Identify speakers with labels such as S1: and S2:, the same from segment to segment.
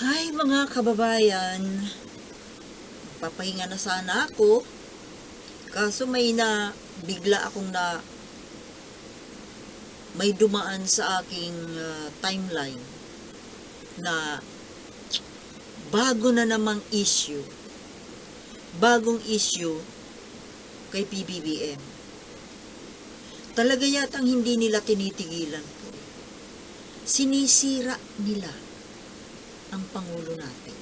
S1: Hi mga kababayan, papahinga na sana ako. Kaso may na bigla akong na may dumaan sa aking ah, timeline na bago na namang issue. Bagong issue kay PBBM. Talaga yatang hindi nila tinitigilan. Sinisira nila ang Pangulo natin.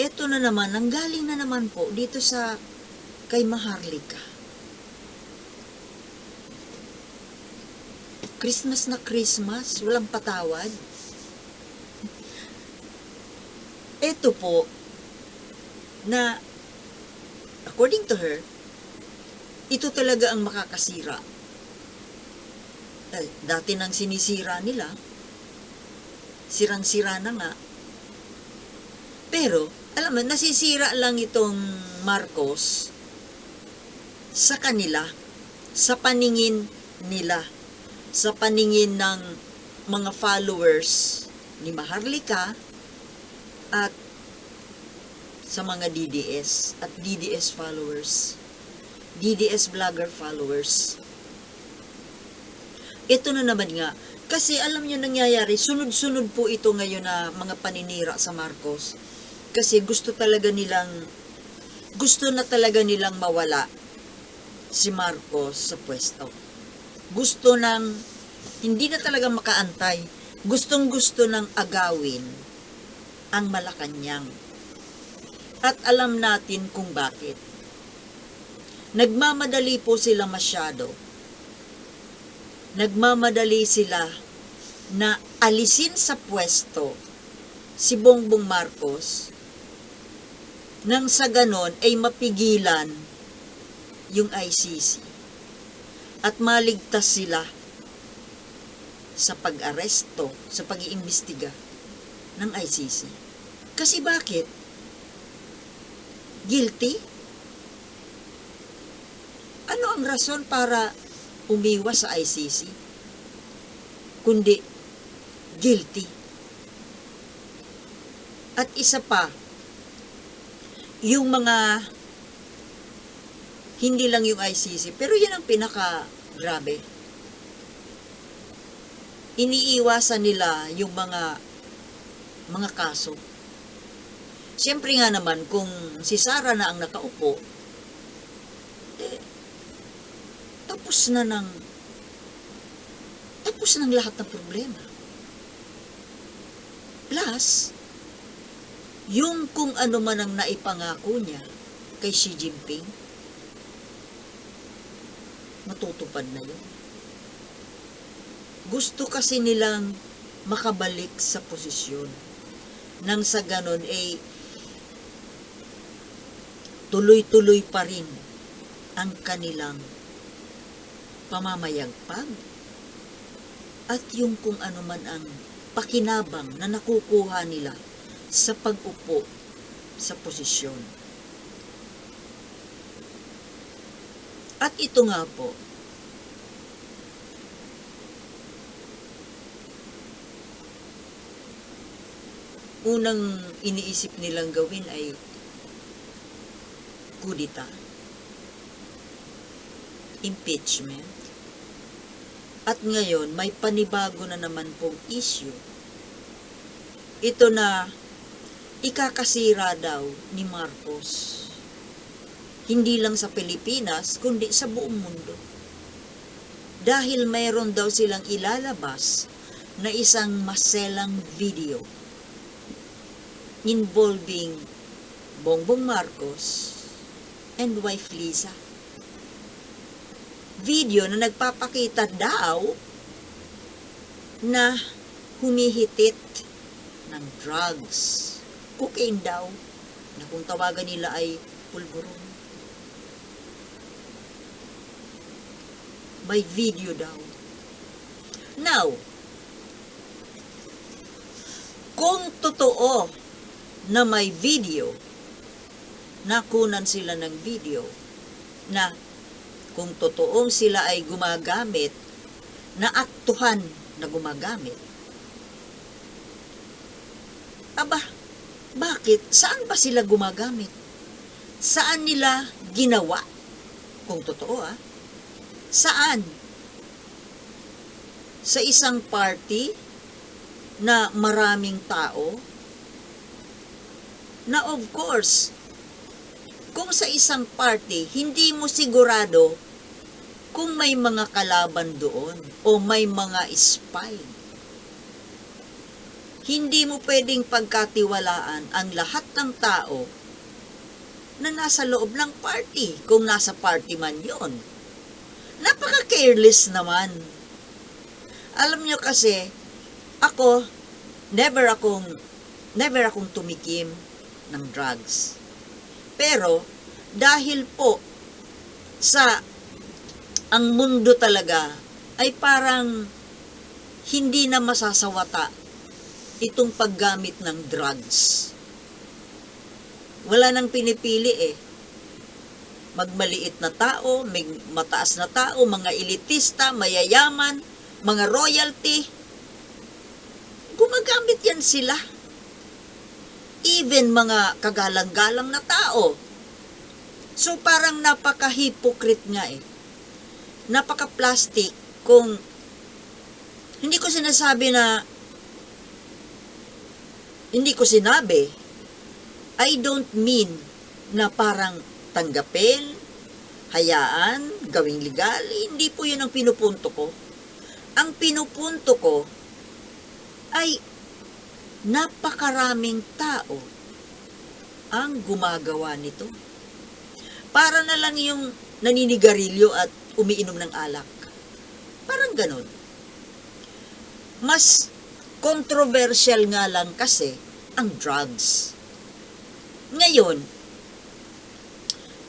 S1: Ito na naman, nanggaling na naman po dito sa kay Maharlika. Christmas na Christmas, walang patawad. Ito po, na according to her, ito talaga ang makakasira. Eh, dati nang sinisira nila, sirang-sira na nga. Pero, alam mo, nasisira lang itong Marcos sa kanila, sa paningin nila, sa paningin ng mga followers ni Maharlika at sa mga DDS at DDS followers, DDS vlogger followers. Ito na naman nga, kasi alam niyo nangyayari, sunod-sunod po ito ngayon na mga paninira sa Marcos. Kasi gusto talaga nilang, gusto na talaga nilang mawala si Marcos sa pwesto. Gusto nang, hindi na talaga makaantay. Gustong gusto ng agawin ang Malacanang. At alam natin kung bakit. Nagmamadali po sila masyado nagmamadali sila na alisin sa pwesto si Bongbong Marcos nang sa ganon ay mapigilan yung ICC at maligtas sila sa pag-aresto, sa pag-iimbestiga ng ICC. Kasi bakit? Guilty? Ano ang rason para umiwas sa ICC, kundi guilty. At isa pa, yung mga hindi lang yung ICC, pero yan ang pinaka grabe. Iniiwasan nila yung mga mga kaso. Siyempre nga naman, kung si Sara na ang nakaupo, eh, tapos na ng tapos ng lahat ng problema. Plus, yung kung ano man ang naipangako niya kay Xi Jinping, matutupad na yun. Gusto kasi nilang makabalik sa posisyon. Nang sa ganon ay tuloy-tuloy pa rin ang kanilang pamamayagpag. At yung kung ano man ang pakinabang na nakukuha nila sa pag-upo sa posisyon. At ito nga po, unang iniisip nilang gawin ay kudita, impeachment, at ngayon, may panibago na naman pong issue. Ito na ikakasira daw ni Marcos. Hindi lang sa Pilipinas, kundi sa buong mundo. Dahil mayroon daw silang ilalabas na isang maselang video involving Bongbong Marcos and wife Lisa video na nagpapakita daw na humihitit ng drugs. Cocaine daw, na kung tawagan nila ay pulburon. May video daw. Now, kung totoo na may video, nakunan sila ng video na kung totoong sila ay gumagamit na aktuhan na gumagamit Aba, bakit? Saan ba sila gumagamit? Saan nila ginawa? Kung totoo ah. Saan? Sa isang party na maraming tao? Na of course, kung sa isang party, hindi mo sigurado kung may mga kalaban doon o may mga spy. Hindi mo pwedeng pagkatiwalaan ang lahat ng tao na nasa loob ng party kung nasa party man yon. Napaka-careless naman. Alam nyo kasi, ako, never akong, never akong tumikim ng drugs. Pero, dahil po sa ang mundo talaga ay parang hindi na masasawata itong paggamit ng drugs. Wala nang pinipili eh. Magmaliit na tao, may mataas na tao, mga elitista, mayayaman, mga royalty. Gumagamit yan sila. Even mga kagalang-galang na tao. So parang napaka-hypocrite nga eh. Napaka-plastic kung hindi ko sinasabi na hindi ko sinabi I don't mean na parang tanggapin, hayaan, gawing legal. Hindi po yun ang pinupunto ko. Ang pinupunto ko ay napakaraming tao ang gumagawa nito. Para na lang yung naninigarilyo at umiinom ng alak. Parang ganun. Mas controversial nga lang kasi ang drugs. Ngayon,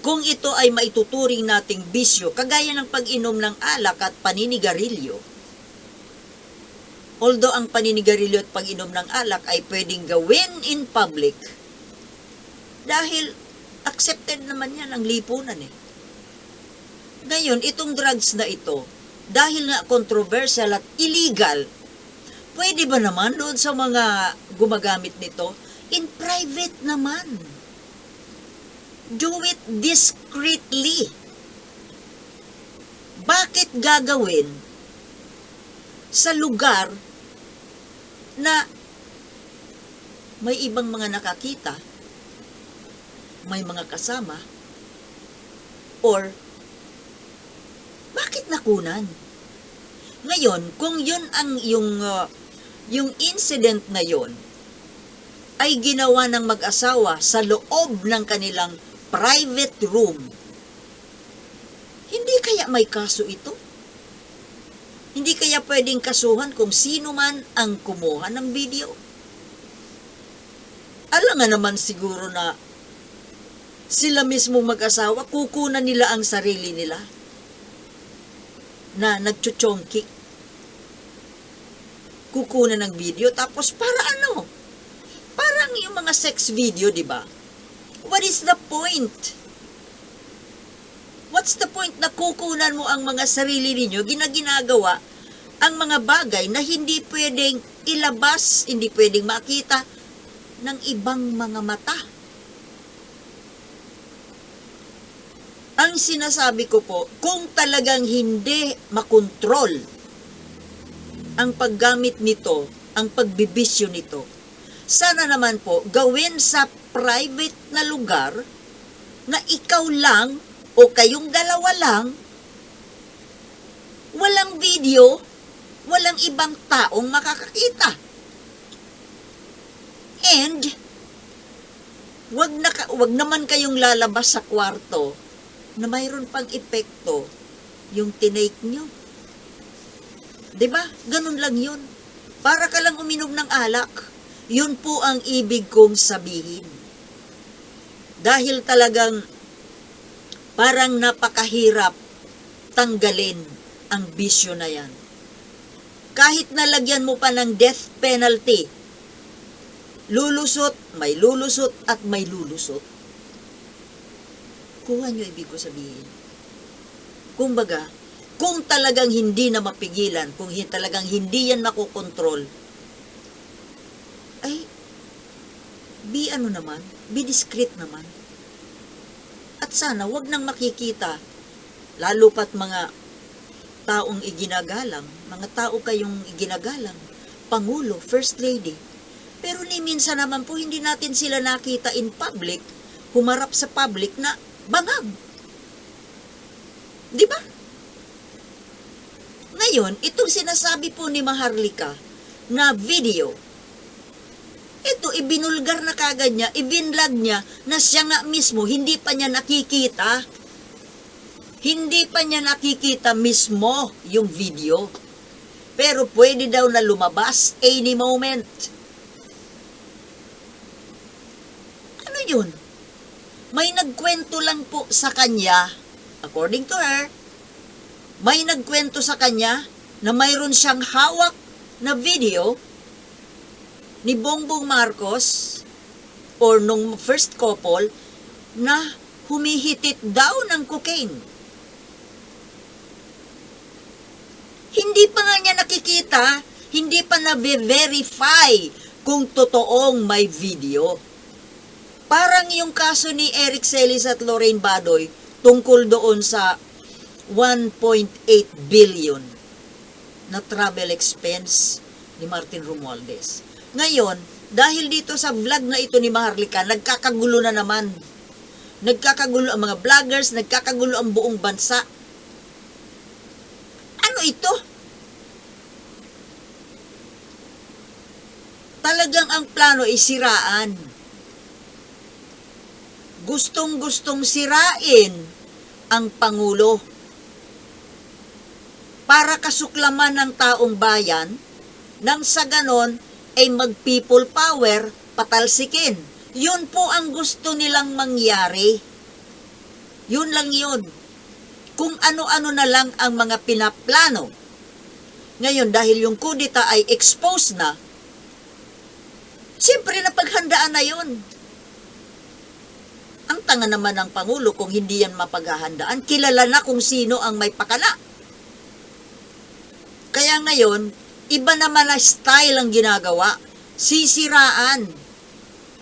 S1: kung ito ay maituturing nating bisyo, kagaya ng pag-inom ng alak at paninigarilyo, although ang paninigarilyo at pag-inom ng alak ay pwedeng gawin in public, dahil accepted naman yan ang lipunan eh. Ngayon, itong drugs na ito, dahil nga controversial at illegal, pwede ba naman doon sa mga gumagamit nito, in private naman. Do it discreetly. Bakit gagawin sa lugar na may ibang mga nakakita, may mga kasama, or bakit nakunan? Ngayon, kung yun ang yung uh, yung incident na yun ay ginawa ng mag-asawa sa loob ng kanilang private room, hindi kaya may kaso ito? Hindi kaya pwedeng kasuhan kung sino man ang kumuha ng video? Alam nga naman siguro na sila mismo mag-asawa, kukunan nila ang sarili nila na nagchuchongki. Kukunan ng video, tapos para ano? Parang yung mga sex video, di ba? What is the point? What's the point na kukunan mo ang mga sarili ninyo, ginaginagawa ang mga bagay na hindi pwedeng ilabas, hindi pwedeng makita ng ibang mga mata. Ang sinasabi ko po, kung talagang hindi makontrol ang paggamit nito, ang pagbibisyo nito, sana naman po gawin sa private na lugar na ikaw lang o kayong dalawa lang, walang video, walang ibang taong makakakita. And, wag, na, wag naman kayong lalabas sa kwarto na mayroon pang epekto yung tinake nyo. ba? Ganun lang 'yun. Para ka lang uminom ng alak. 'Yun po ang ibig kong sabihin. Dahil talagang parang napakahirap tanggalin ang bisyo na 'yan. Kahit nalagyan mo pa ng death penalty, lulusot, may lulusot at may lulusot. Kuha nyo ibig ko sabihin. Kumbaga, kung talagang hindi na mapigilan, kung hi- talagang hindi yan makokontrol, ay, be ano naman, be discreet naman. At sana wag nang makikita, lalo pat mga taong iginagalang, mga tao kayong iginagalang, Pangulo, First Lady. Pero ni minsan naman po hindi natin sila nakita in public, humarap sa public na bangag. Di ba? Ngayon, itong sinasabi po ni Maharlika na video, ito, ibinulgar na kagad niya, ibinlag niya na siya nga mismo, hindi pa niya nakikita. Hindi pa niya nakikita mismo yung video. Pero pwede daw na lumabas any moment. Ano yun? May nagkwento lang po sa kanya, according to her, may nagkwento sa kanya na mayroon siyang hawak na video ni Bongbong Marcos or nung first couple na humihitit daw ng cocaine. Hindi pa nga niya nakikita, hindi pa na-verify kung totoong may video. Parang yung kaso ni Eric Celis at Lorraine Badoy tungkol doon sa 1.8 billion na travel expense ni Martin Romualdez. Ngayon, dahil dito sa vlog na ito ni Maharlika, nagkakagulo na naman. Nagkakagulo ang mga vloggers, nagkakagulo ang buong bansa. Ano ito? Talagang ang plano ay siraan. Gustong-gustong sirain ang Pangulo para kasuklaman ng taong bayan nang sa ganon ay mag-people power patalsikin. Yun po ang gusto nilang mangyari. Yun lang yun. Kung ano-ano na lang ang mga pinaplano. Ngayon, dahil yung kudita ay exposed na, siyempre napaghandaan na yun. Ang tanga naman ng Pangulo kung hindi yan mapaghahandaan. Kilala na kung sino ang may pakala. Kaya ngayon, iba naman na style ang ginagawa. Sisiraan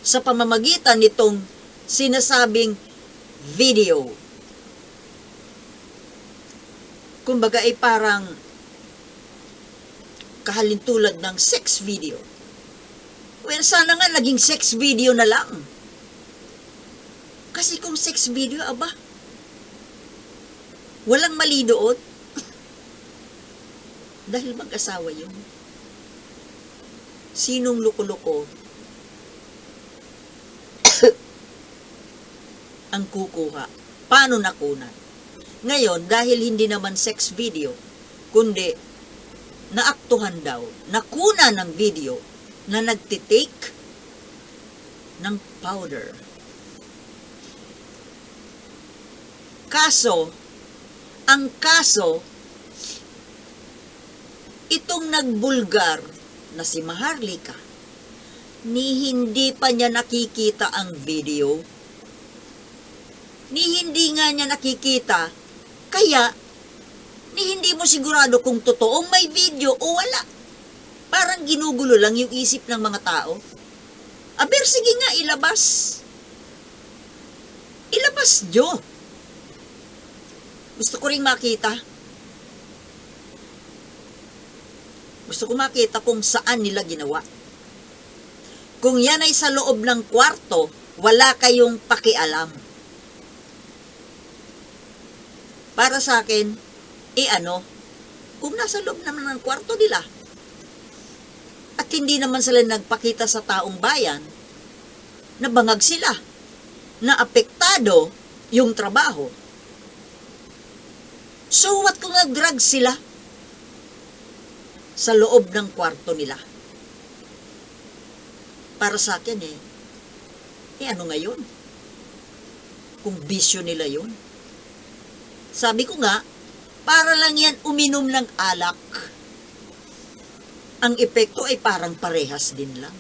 S1: sa pamamagitan nitong sinasabing video. Kumbaga ay parang kahalintulad ng sex video. Well, sana nga naging sex video na lang. Kasi kung sex video, aba, walang mali doon. Dahil mag-asawa yun. Sinong luko-luko ang kukuha? Paano nakunan? Ngayon, dahil hindi naman sex video, kundi naaktuhan daw, nakuna ng video na nagtitake ng powder. Kaso, ang kaso, itong nagbulgar na si Maharlika, ni hindi pa niya nakikita ang video, ni hindi nga niya nakikita, kaya ni hindi mo sigurado kung totoong may video o wala. Parang ginugulo lang yung isip ng mga tao. Aber, sige nga, ilabas. Ilabas nyo. Gusto ko ring makita. Gusto ko makita kung saan nila ginawa. Kung yan ay sa loob ng kwarto, wala kayong pakialam. Para sa akin, eh ano, kung nasa loob naman ng kwarto nila, at hindi naman sila nagpakita sa taong bayan, na bangag sila, na apektado yung trabaho. So what kung nag-drug sila sa loob ng kwarto nila? Para sa akin eh, eh ano ngayon? Kung bisyo nila yun. Sabi ko nga, para lang yan uminom ng alak. Ang epekto ay parang parehas din lang.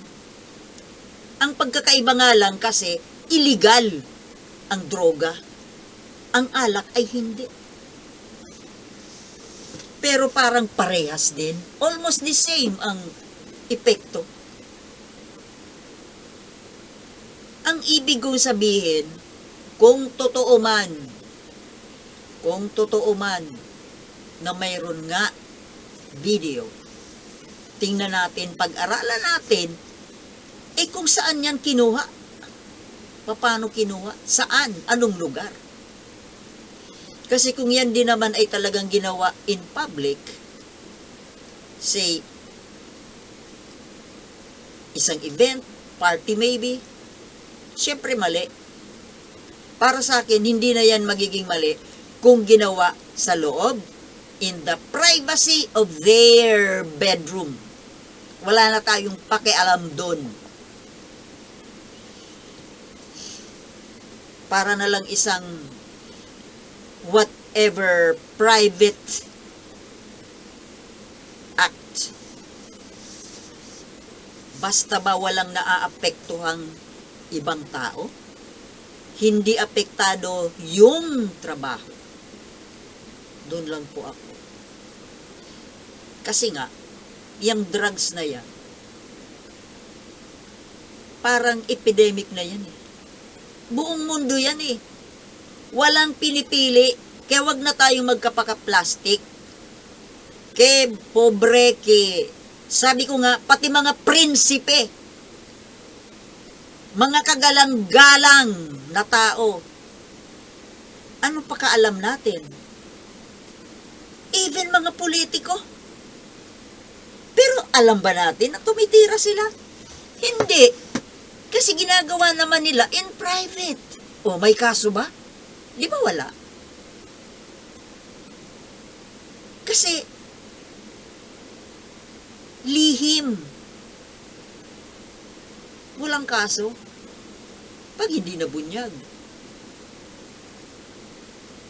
S1: Ang pagkakaiba nga lang kasi, illegal ang droga. Ang alak ay hindi. Pero parang parehas din. Almost the same ang epekto. Ang ibig kong sabihin, kung totoo man, kung totoo man na mayroon nga video, tingnan natin, pag-aralan natin, eh kung saan yan kinuha, paano kinuha, saan, anong lugar. Kasi kung yan din naman ay talagang ginawa in public, say, isang event, party maybe, syempre mali. Para sa akin, hindi na yan magiging mali kung ginawa sa loob, in the privacy of their bedroom. Wala na tayong pakialam doon. Para na lang isang whatever private act. Basta ba walang naaapektuhang ibang tao? Hindi apektado yung trabaho. Doon lang po ako. Kasi nga, yung drugs na yan, parang epidemic na yan eh. Buong mundo yan eh. Walang pinipili, kaya wag na tayong magkapaka-plastic. Ke pobre, ke sabi ko nga, pati mga prinsipe, mga kagalang-galang na tao, ano pa kaalam natin? Even mga politiko. Pero alam ba natin na tumitira sila? Hindi. Kasi ginagawa naman nila in private. O may kaso ba? Di ba wala? Kasi lihim. Walang kaso. Pag hindi nabunyag.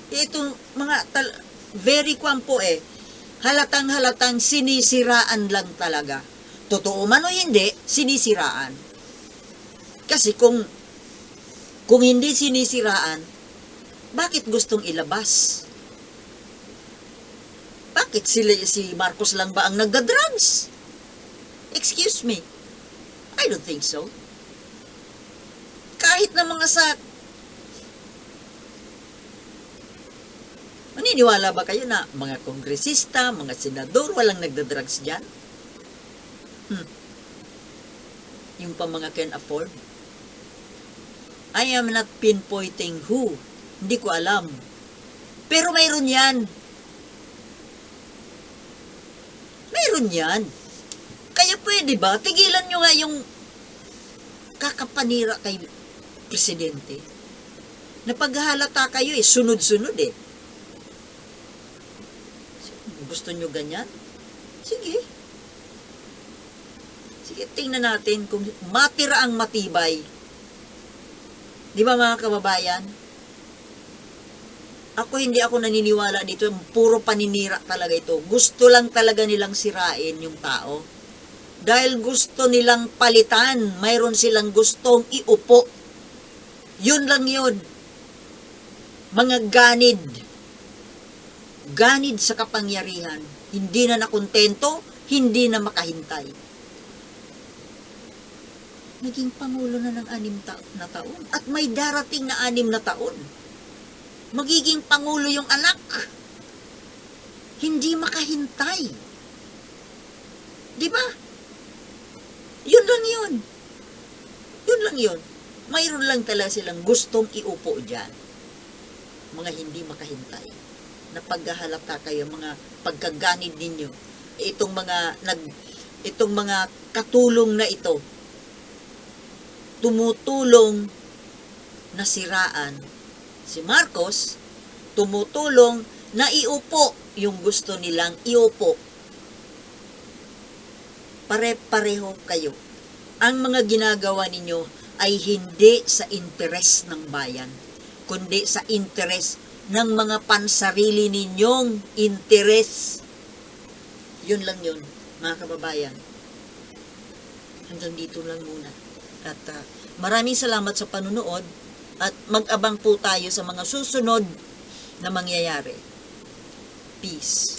S1: Itong mga tal- very kwampo eh, halatang halatang sinisiraan lang talaga. Totoo man o hindi, sinisiraan. Kasi kung kung hindi sinisiraan, bakit gustong ilabas? Bakit sila, si Marcos lang ba ang nagda-drugs? Excuse me. I don't think so. Kahit na mga sa... Maniniwala ba kayo na mga kongresista, mga senador, walang nagda-drugs dyan? Hmm. Yung pa mga can afford? I am not pinpointing who. Hindi ko alam. Pero mayroon yan. Mayroon yan. Kaya pwede ba, tigilan nyo nga yung kakapanira kay presidente. Napaghalata kayo eh, sunod-sunod eh. Gusto nyo ganyan? Sige. Sige, tingnan natin kung matira ang matibay. Di ba mga kababayan? Ako hindi ako naniniwala dito. Puro paninira talaga ito. Gusto lang talaga nilang sirain yung tao. Dahil gusto nilang palitan. Mayroon silang gustong iupo. Yun lang yun. Mga ganid. Ganid sa kapangyarihan. Hindi na nakontento, hindi na makahintay. Naging pangulo na ng anim ta- na taon. At may darating na anim na taon magiging pangulo yung anak. Hindi makahintay. Di ba? Yun lang yun. Yun lang yun. Mayroon lang talaga silang gustong iupo dyan. Mga hindi makahintay. Na paghahalata kayo, mga pagkaganid ninyo. Itong mga nag itong mga katulong na ito tumutulong na siraan si Marcos tumutulong na iupo yung gusto nilang iupo. Pare-pareho kayo. Ang mga ginagawa ninyo ay hindi sa interes ng bayan, kundi sa interes ng mga pansarili ninyong interes. Yun lang yun, mga kababayan. Hanggang dito lang muna. At ah, maraming salamat sa panunood at mag-abang po tayo sa mga susunod na mangyayari. Peace.